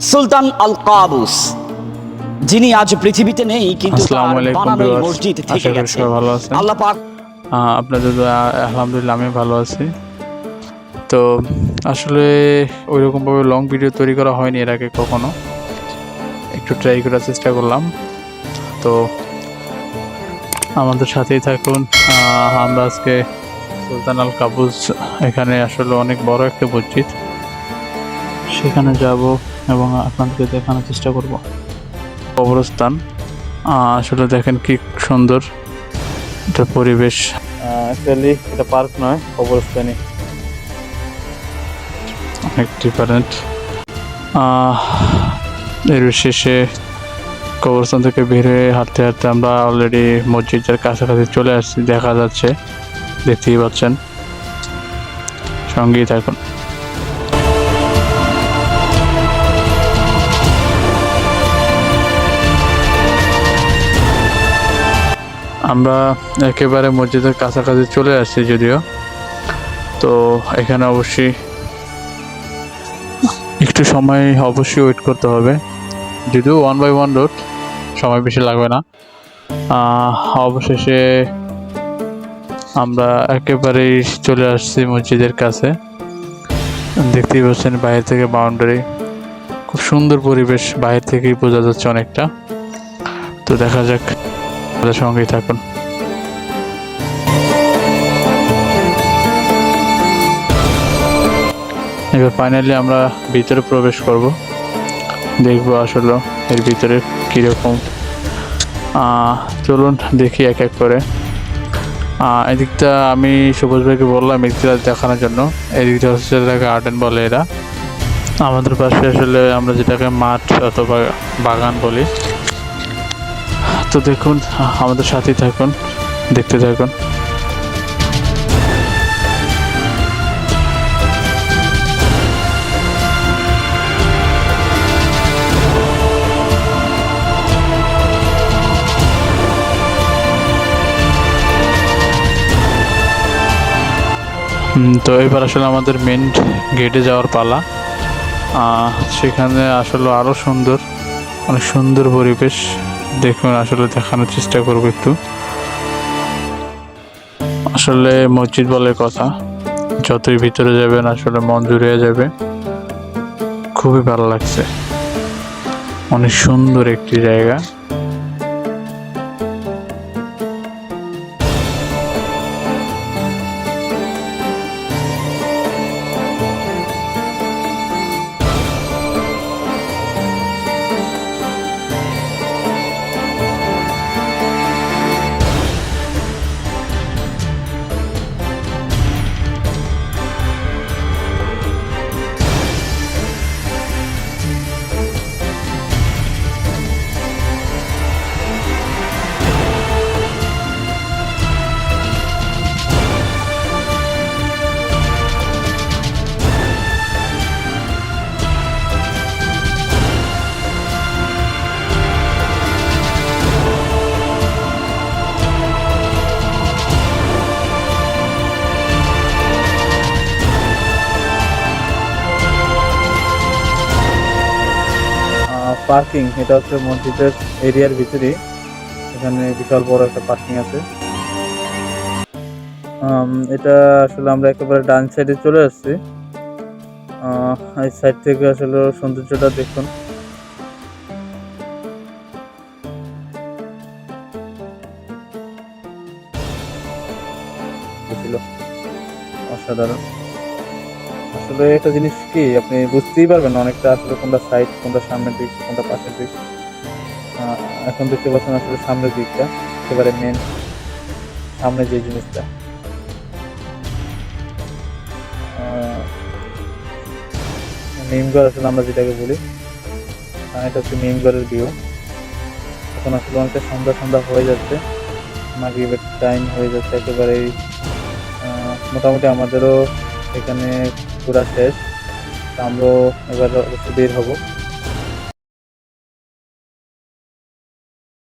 সুলতান আল Qaboos যিনি আজ পৃথিবীতে নেই কিন্তু। মসজিদ থেকে গেছে। আল্লাহ পাক আপনাদের আলহামদুলিল্লাহ আমি ভালো আছি। তো আসলে ওইরকমভাবে লং ভিডিও তৈরি করা হয়নি এর আগে কখনো। একটু ট্রাই করার চেষ্টা করলাম। তো আমাদের সাথেই থাকুন। আমরা আজকে সুলতান আল কাবুজ এখানে আসলে অনেক বড় একটা মসজিদ। সেখানে যাব এবং আপনাদেরকে দেখানোর চেষ্টা করব। কবরস্থান। আসলে দেখেন কি সুন্দর এটা পরিবেশ। অ্যাকচুয়ালি এটা পার্ক নয় কবরস্থানই। অনেক ডিফারেন্ট এর শেষে কবরস্থান থেকে বের হয়ে হাঁটতে হাঁটতে আমরা অলরেডি মসজিদের কাছাকাছি চলে আসছি দেখা যাচ্ছে। দেখতেই পাচ্ছেন। সঙ্গেই থাকুন। আমরা একেবারে মসজিদের কাছাকাছি চলে আসছি যদিও। তো এখানে অবশ্যই একটু সময় অবশ্যই ওয়েট করতে হবে। যদিও ওয়ান বাই ওয়ান রোড সময় বেশি লাগবে না। অবশেষে আমরা একেবারেই চলে আসছি মসজিদের কাছে। দেখতেই পাচ্ছেন বাইরে থেকে বাউন্ডারি খুব সুন্দর পরিবেশ। বাইরে থেকেই বোঝা যাচ্ছে অনেকটা। তো দেখা যাক আমাদের সঙ্গেই থাকুন। এবার ফাইনালি আমরা ভিতরে প্রবেশ করব। দেখব আসলে এর ভিতরে কীরকম। চলুন দেখি এক এক করে। এদিকটা আমি সুবোজ ভাইকে বললাম এদিকটা দেখানোর জন্য। এদিকটা হচ্ছে গার্ডেন বলে এরা। আমাদের পাশে আসলে আমরা যেটাকে মাঠ অথবা বাগান বলি। তো দেখুন, আমাদের সাথেই থাকুন, দেখতে থাকুন। তো এবার আসলে আমাদের মেন গেটে যাওয়ার পালা। সেখানে আসলে আরও সুন্দর, অনেক সুন্দর পরিবেশ। দেখুন, আসলে দেখানোর চেষ্টা করব একটু। আসলে মসজিদ বলে কথা। যতই ভিতরে যাবেন, আসলে মন জুড়ে যাবে। খুবই ভালো লাগছে। অনেক সুন্দর একটি জায়গা। পার্কিং, এটা হচ্ছে মসজিদের এরিয়ার ভিতরে এখানে বিশাল বড় একটা পার্কিং আছে। এটা আসলে আমরা একেবারে ডান সাইডে চলে আসছি। এই সাইড থেকে আসলে সৌন্দর্যটা দেখুন। অসাধারণ। আসলে একটা জিনিস কি আপনি বুঝতেই পারবেন অনেকটা আসলে কোনটা সাইড কোনটা সামনের দিক কোনটা পাশের দিক। এখন দেখতে পাচ্ছেন আসলে সামনের দিকটা একেবারে মেন সামনে যে জিনিসটা। আহ, আসলে আমরা যেটাকে বলি এটা হচ্ছে নিমগড়ের ভিউ এখন আসলে অনেকটা সন্ধ্যা সন্ধ্যা হয়ে যাচ্ছে মাগরিবের টাইম হয়ে যাচ্ছে একেবারেই। মোটামুটি আমাদেরও এখানে ঘোরা শেষ। আমরাও এবার বের হব।